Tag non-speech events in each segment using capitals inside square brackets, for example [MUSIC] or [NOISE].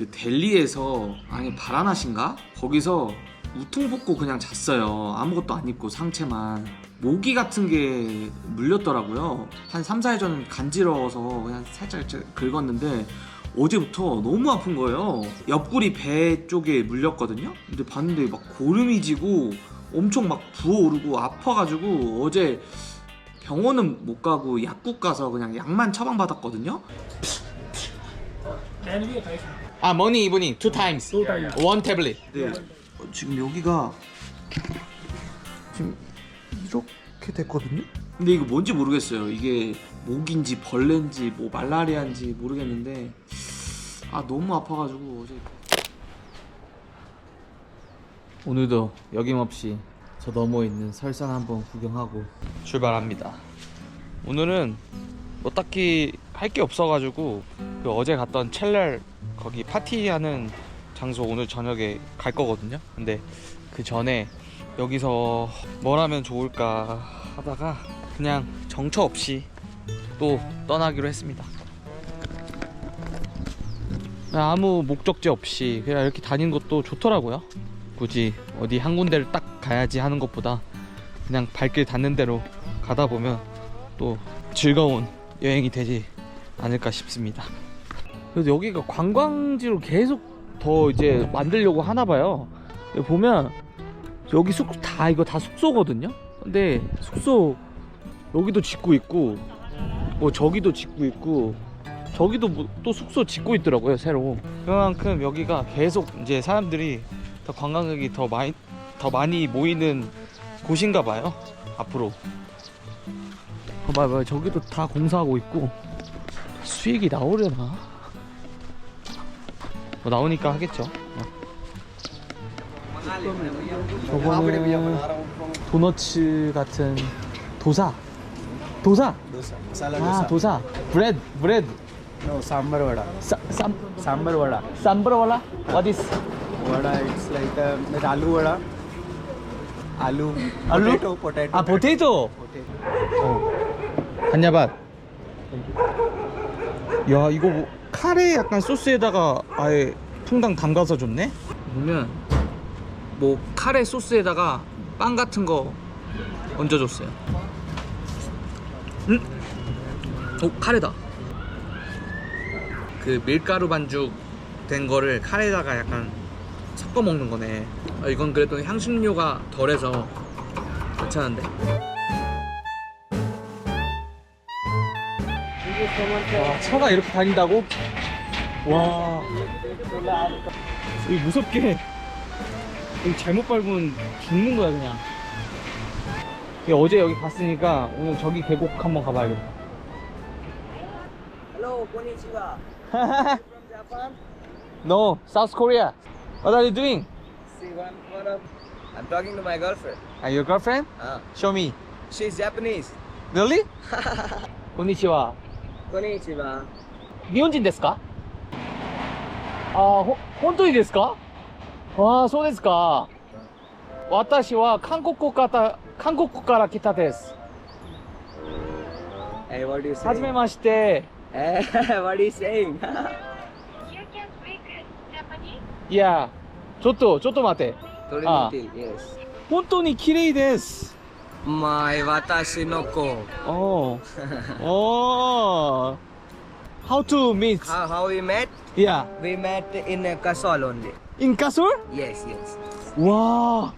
그 델리에서 아니 바라나신가? 거기서 우퉁 벗고 그냥 잤어요. 아무것도 안 입고 상체만. 모기 같은 게 물렸더라고요. 한 3, 4일 전 간지러워서 그냥 살짝 긁었는데 어제부터 너무 아픈 거예요. 옆구리 배 쪽에 물렸거든요. 근데 봤는데 막 고름이 지고 엄청 막 부어오르고 아파가지고 어제 병원은 못 가고 약국 가서 그냥 약만 처방받았거든요 아 머니 이브닝 two times. Two times. one tablet. 네. 어, 지금 여기가 지금 이렇게 됐거든요? 근데 이거 뭔지 모르겠어요. 이게 모기인지 벌레인지 뭐 말라리아인지 모르겠는데 아 너무 아파가지고 어제. 오늘도 여김없이 저 너머에 있는 설산 한번 구경하고 출발합니다. 오늘은 뭐 딱히 할 게 없어가지고 그 어제 갔던 첼렐 거기 파티하는 장소 오늘 저녁에 갈 거거든요. 근데 그 전에 여기서 뭘 하면 좋을까 하다가 그냥 정처 없이 또 떠나기로 했습니다. 아무 목적지 없이 그냥 이렇게 다니는 것도 좋더라고요. 굳이 어디 한 군데를 딱 가야지 하는 것보다 그냥 발길 닿는 대로 가다 보면 또 즐거운 여행이 되지 않을까 싶습니다. 그래서 여기가 관광지로 계속 더 이제 만들려고 하나 봐요. 여기 보면 여기 숙 다 이거 다 숙소거든요. 근데 숙소 여기도 짓고 있고 뭐 저기도 짓고 있고 저기도 뭐 또 숙소 짓고 있더라고요 새로. 그만큼 여기가 계속 이제 사람들이 더 관광객이 더 많이 더 많이 모이는 곳인가 봐요. 앞으로. 어, 봐봐, 봐 저기도 다 공사하고 있고 수익이 나오려나? 뭐 나오니까 하겠죠. 어. 저거는 도너츠 같은 도사. 도사. 아. 도사. 브레드 브레드. No, sambar vada. 쌈 쌈. Sambar vada. 쌈브라왈라. What is? Vada, it's like uh, that aloo vada. Aloo. Aloo? Potato, potato. 아 포테이토. Potato. 어. 한야밭. 야 이거 뭐 카레 약간 소스에다가 아예 통당 담가서 줬네. 보면 뭐 카레 소스에다가 빵 같은 거 얹어줬어요. 음? 오 카레다. 그 밀가루 반죽 된 거를 카레에다가 약간 섞어 먹는 거네. 아, 이건 그래도 향신료가 덜해서 괜찮은데. 와 차가 이렇게 다닌다고? 와 이 무섭게 여기 잘못 밟으면 죽는 거야 그냥 이게 어제 여기 갔으니까 오늘 저기 계곡 한번 가봐야겠다 Hello, konnichiwa. From Japan? No, South Korea What are you doing? See one, one of. I'm talking to my girlfriend. Are your girlfriend? Ah, Show me she's Japanese. Really? konnichiwa こんにちは。日本人ですか？ああ、ほ、本当にですか？ああ、そうですか。私は韓国から、韓国から来たです。はじめまして。え、hey, [LAUGHS] what いや、[LAUGHS] ちょっと、ちょっと待って。本当にきれいです。My watashi no ko. Oh. oh. How to meet? How, how we met? Yeah We met in a Kasol only. In Kasur? Yes, yes. Wow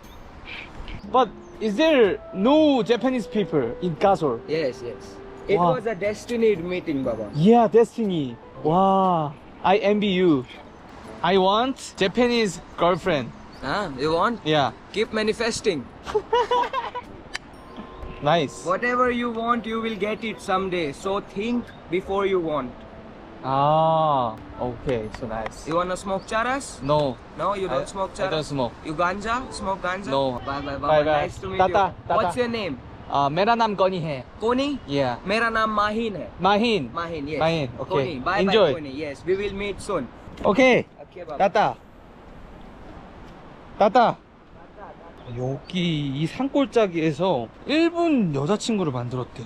But is there no Japanese people in Kasur? Yes, yes. It Wow. was a destined meeting, Baba. Yeah, Destiny. Wow. I envy you. I want Japanese girlfriend. Huh? You want? Yeah. Keep manifesting. [LAUGHS] Nice. Whatever you want, you will get it someday. So think before you want. Ah, okay, so nice. You wanna smoke charas? No. No, you don't I, smoke charas? I don't smoke. You ganja? Smoke ganja? No. Bye bye bye. bye, bye. Nice to meet tata, you. Tata. What's your name? Uh, मेरा नाम कोनी है कोनी या मेरा नाम Mahin Mahin. Mahin. Mahin yes Mahin okay कोनी bye bye कोनी yes we will meet soon okay okay Baba टाटा टाटा 여기 이 산골짜기에서 일본 여자친구를 만들었대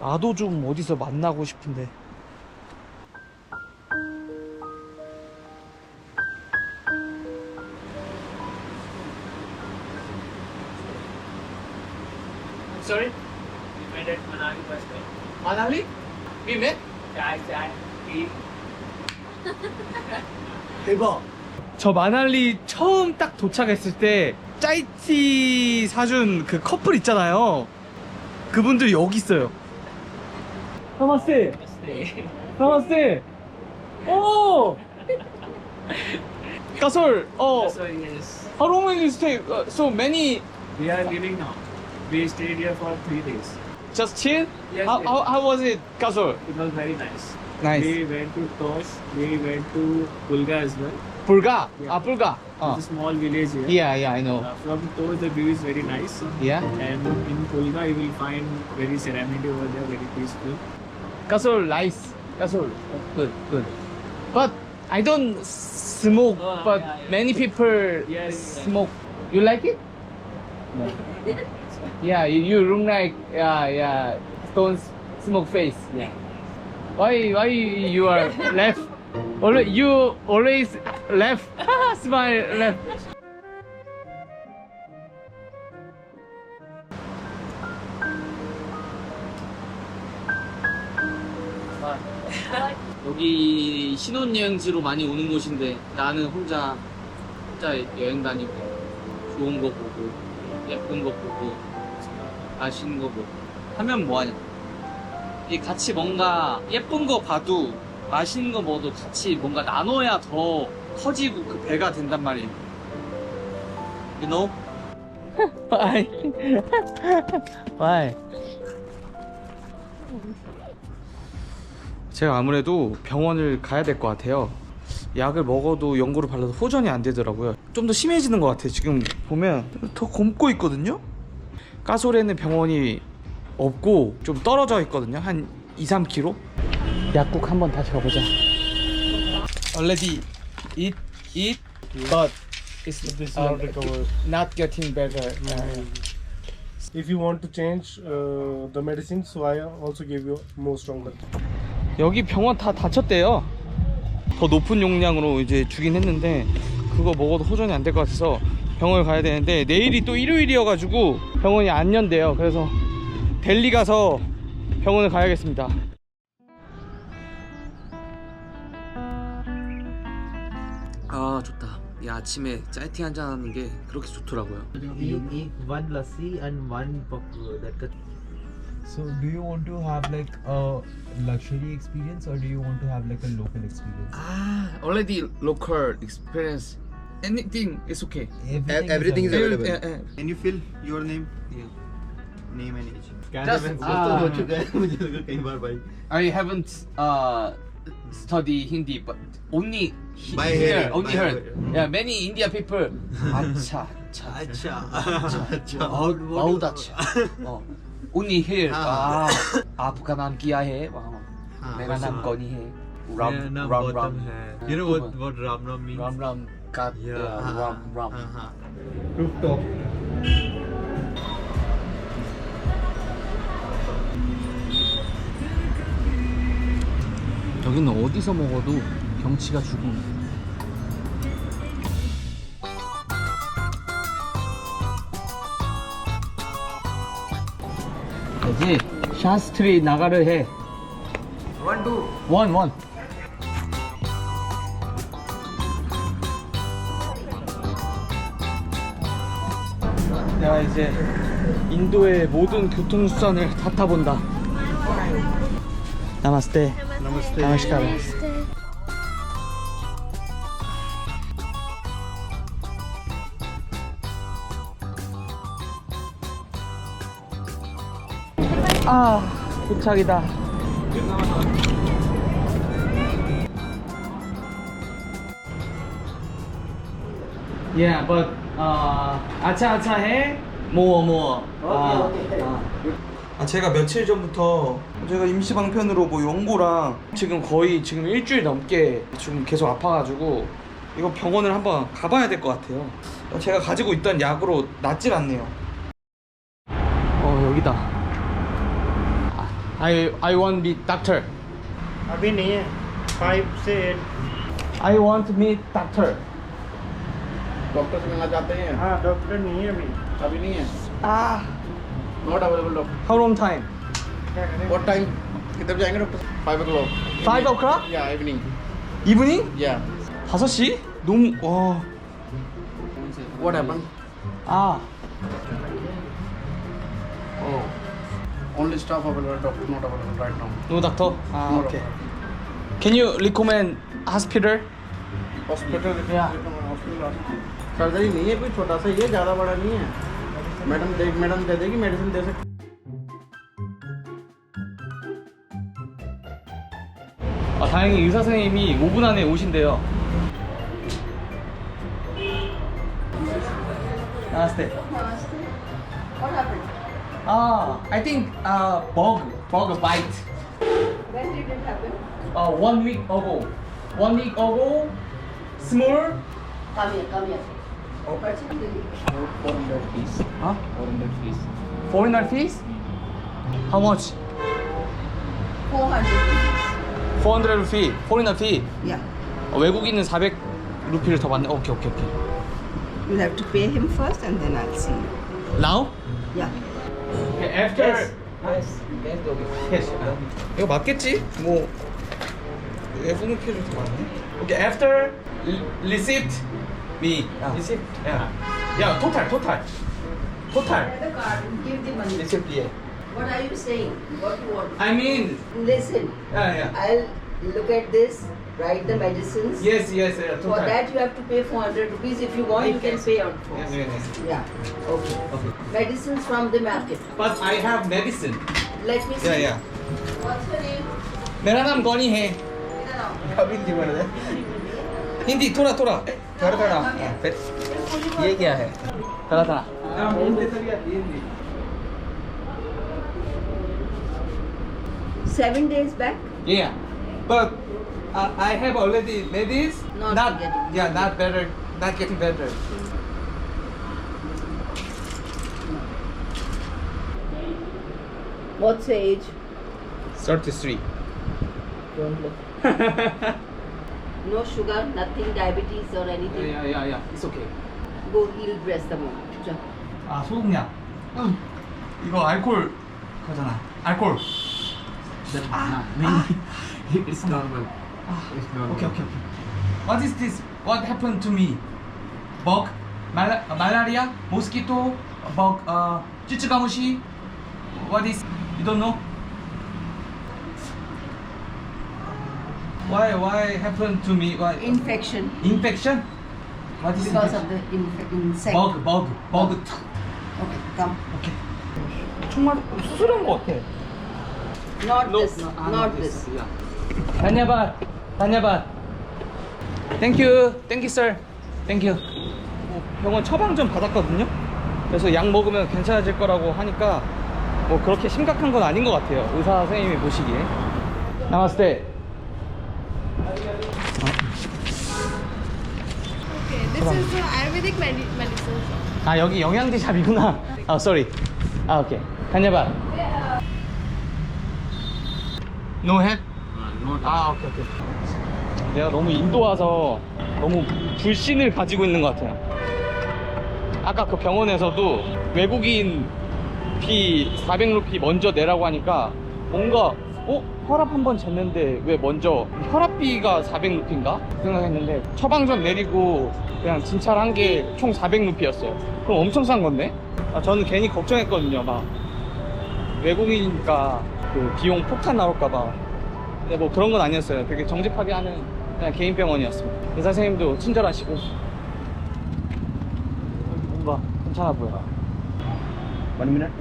나도 좀 어디서 만나고 싶은데 Sorry? We met at Manali last night. Manali? We met? Yeah, I said, we. 대박. 저 마날리 처음 딱 도착했을 때 짜이티 사준 그 커플 있잖아요. 그분들 여기 있어요. 나마스테. 나마스테. 오. 가솔. 어. So yes, How long will you stay? Uh, so many. we are leaving now. We stayed here for three days. Just chill. Yes, how, yes. how how was it, 가솔? It was very nice. Nice. We went to Tosh. We went to Pulga as well. Pulga? Yeah. Ah, Pulga. It's a ah. small village here. Yeah, yeah, I know. Uh, from Tosh, the view is very nice. Yeah. And in Pulga, you will find very serenity over there, very peaceful. Kasol, nice. Kasol. Good, good. But I don't smoke, oh, but yeah, yeah. many people yes, smoke. You like it? No. yeah, you, look like, yeah, yeah, don't smoke face. Yeah. Why why you are left? Always you always left. [LAUGHS] Smile left. 여기 신혼여행지로 많이 오는 곳인데 나는 혼자 혼자 여행 다니고 좋은 거 보고 예쁜 거 보고 맛있는 거 보고 하면 뭐하냐 이 같이 뭔가 예쁜 거 봐도 맛있는 거 먹어도 같이 뭔가 나눠야 더 커지고 그 배가 된단 말이에요 You know? [LAUGHS] Why? [LAUGHS] Why? 제가 아무래도 병원을 가야 될 것 같아요. 약을 먹어도 연고를 발라도 호전이 안 되더라고요. 좀 더 심해지는 것 같아요. 지금 보면 더 곰고 있거든요. 가솔에는 병원이 없고 좀 떨어져 있거든요. 한 2, 3km. 약국 한번 다시 가보자. Already eat, eat, but it's This is uh, not recovered. not getting better. If you want to change uh, the medicine, so I also give you more stronger. 여기 병원 다 닫혔대요. 더 높은 용량으로 이제 주긴 했는데 그거 먹어도 호전이 안 될 것 같아서 병원을 가야 되는데 내일이 또 일요일이어가지고 병원이 안 연대요. 그래서 델리 가서 병원을 가야겠습니다. 아 좋다. 이 아침에 짜이티 한잔 하는 게 그렇게 좋더라고요. you eat one lassi and one pap- that So, do you want to have like a luxury experience or do you want to have like a local experience? 아 already local experience. Anything is okay. Everything, everything is available. available. Yeah, yeah. Can you fill your name? Yeah. Name and age. Just, वो तो ah. हो चुका है मुझे लगा कई बार भाई I haven't uh, studied Hindi, but only he- By here, hearing, only by heard. hearing. Yeah, many India people. अच्छा, अच्छा, अच्छा अच्छा बहुत बहुत अच्छा. Oh, only here. हाँ. Ah, आपका नाम क्या है? वाह, हाँ, मेरा वैसे नाम बात। कौनी है? मेरा नाम गौतम है. You know what what Ram Ram means? Ram Ram का Yeah. uh, राम राम. हाँ हाँ Rooftop. 여기는 어디서 먹어도 경치가 죽음. 그지? 샤스트리 나가를 해. One, two. 원, 원. 내가 이제 인도의 모든 교통수단을 다 타본다. 나마스테. Namaste. 나마스카라. 아, 도착이다. Yeah, but uh, 아차 아차 해. 모어 모어. 아, 아, 제가 며칠 전부터 제가 임시 방편으로 뭐 연고랑 지금 거의 지금 일주일 넘게 지금 계속 아파가지고 이거 병원을 한번 가봐야 될 것 같아요. 제가 가지고 있던 약으로 낫질 않네요. 어 여기다. 아, I I want meet doctor. अभी नहीं है फाइव से eight I want to meet doctor. Doctor से मिलना चाहते हैं हाँ डॉक्टर नहीं है अभी अभी नहीं है 아 Not available doctor. How long time? What time? किधर जाएंगे doctor? Five o'clock. 5 o'clock? Yeah, evening. Evening? Yeah. 5시? 너무 와. What happened? 아. Oh. Only staff available, doctor not available right now. No doctor? 아, No 오케이. doctor. Can you recommend hospital? Hospital. Yeah. Hospital. Surgery नहीं है कोई छोटा सा ही है ज़्यादा बड़ा नहीं है मैडम दे मैडम दे देगी मेडिसिन दे सकती 아, 다행히 의사 선생님이 5분 안에 오신대요. 나스테. What happened? 아, I think uh, bug, bug bite. When did it happen? Uh, one week ago. One week ago, small. Come here, come here. Oh. Particularly. 400 fees Huh? 400 fees Foreigner fees? How much? 400 rupees. 400 fee. Foreigner fee. Yeah. 어, 외국인은 400 루피를 더 받네. 오케이, 오케이, 오케이. You'll have to pay him first and then I'll see you. Now? Yeah. After. Yes. Yes. 이거 맞겠지? 뭐 외국인 피해를 더 많네. Okay, after re- receipt me. receipt. Yeah. Yeah, total, total. Total. Get the card and give the money. Receipt yeah. What are you saying? What you want? I mean, Listen, yeah, yeah. I'll look at this, write the medicines. Yes, yes, yeah, total. For that you have to pay 400 rupees. If you want, you can pay on phone. Yes, yes, yes. Yeah. Okay. Okay. Medicines from the market. But I have medicine. Let me see. Yeah, yeah. What's your name? मेरा नाम गॉनी है Get around. Hindi थोड़ा थोड़ा थोड़ा थोड़ा फिर ये क्या है थोड़ा थोड़ा Seven days back. Yeah, but uh, I have already ladies. Not getting- yeah, not better, not getting better. What's age? Thirty-three. Don't look. No sugar, nothing, diabetes or anything. Yeah, yeah, yeah. It's okay. Go heal rest the moment. Ja. 아 소독약. 응. 이거 알콜 그거잖아. 알콜. 아, it's normal. It's normal. Okay, okay, okay. What is this? What happened to me? Bug? Mal- uh, malaria? Mosquito? Bug? Uh, 찌찌가무시? What is? You don't know? Why? Why happened to me? Why? Infection Infection? What is because infection? of the inf- insect. Bug, bug, bug. Okay, come. 오케이. 정말 수술한 것 같아. Not No, this. no, ah, not no, this. Yeah. 다녀봐. 다녀봐. 땡큐. 땡큐 썰. 땡큐. 병원 처방 좀 받았거든요. 그래서 약 먹으면 괜찮아질 거라고 하니까 뭐 그렇게 심각한 건 아닌 것 같아요. 의사 선생님이 보시기에. 나왔을 Okay, this is the Ayurvedic medi- medicine. 때. 아 여기 영양제 샵이구나. 아 쏘리. 아 오케이. 다녀봐. No help? 아 오케이 오케이. 내가 너무 인도 와서 너무 불신을 가지고 있는 것 같아요. 아까 그 병원에서도 외국인 피 400루피 먼저 내라고 하니까 뭔가 어? 혈압 한 번 쟀는데 왜 먼저 혈압비가 400 루피인가? 생각했는데 처방전 내리고 그냥 진찰한 게 총 400 루피였어요. 그럼 엄청 싼 건데? 아, 저는 괜히 걱정했거든요. 막 외국인이니까 그 비용 폭탄 나올까봐. 근데 뭐 그런 건 아니었어요. 되게 정직하게 하는 그냥 개인 병원이었습니다. 의사 선생님도 친절하시고 뭔가 괜찮아 보여. One minute.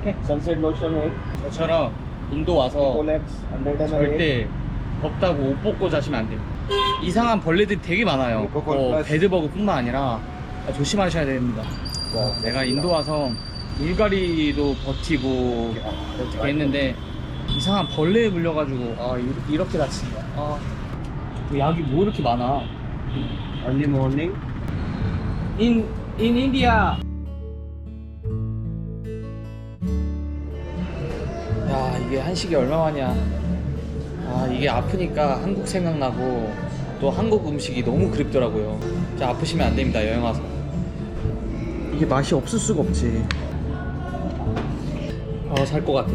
오케이. Sunset lotion है. 저처럼 인도 와서 Colex 100 ml. 절대 덥다고 옷 벗고 자시면 안 돼요. 이상한 벌레들이 되게 많아요. 이거 어, 플러스. 베드버그뿐만 아니라 조심하셔야 됩니다. 내가 인도 와서 물갈이도 버티고 어떻게 했는데 이상한 벌레에 물려가지고 아 이- 이렇게 다친다. 아뭐 약이 뭐 이렇게 많아? Early morning. In in India. 한식이 얼마만이야. 아 이게 아프니까 한국 생각나고 또 한국 음식이 너무 그립더라고요. 진짜 아프시면 안 됩니다 여행 와서. 이게 맛이 없을 수가 없지. 살것 같아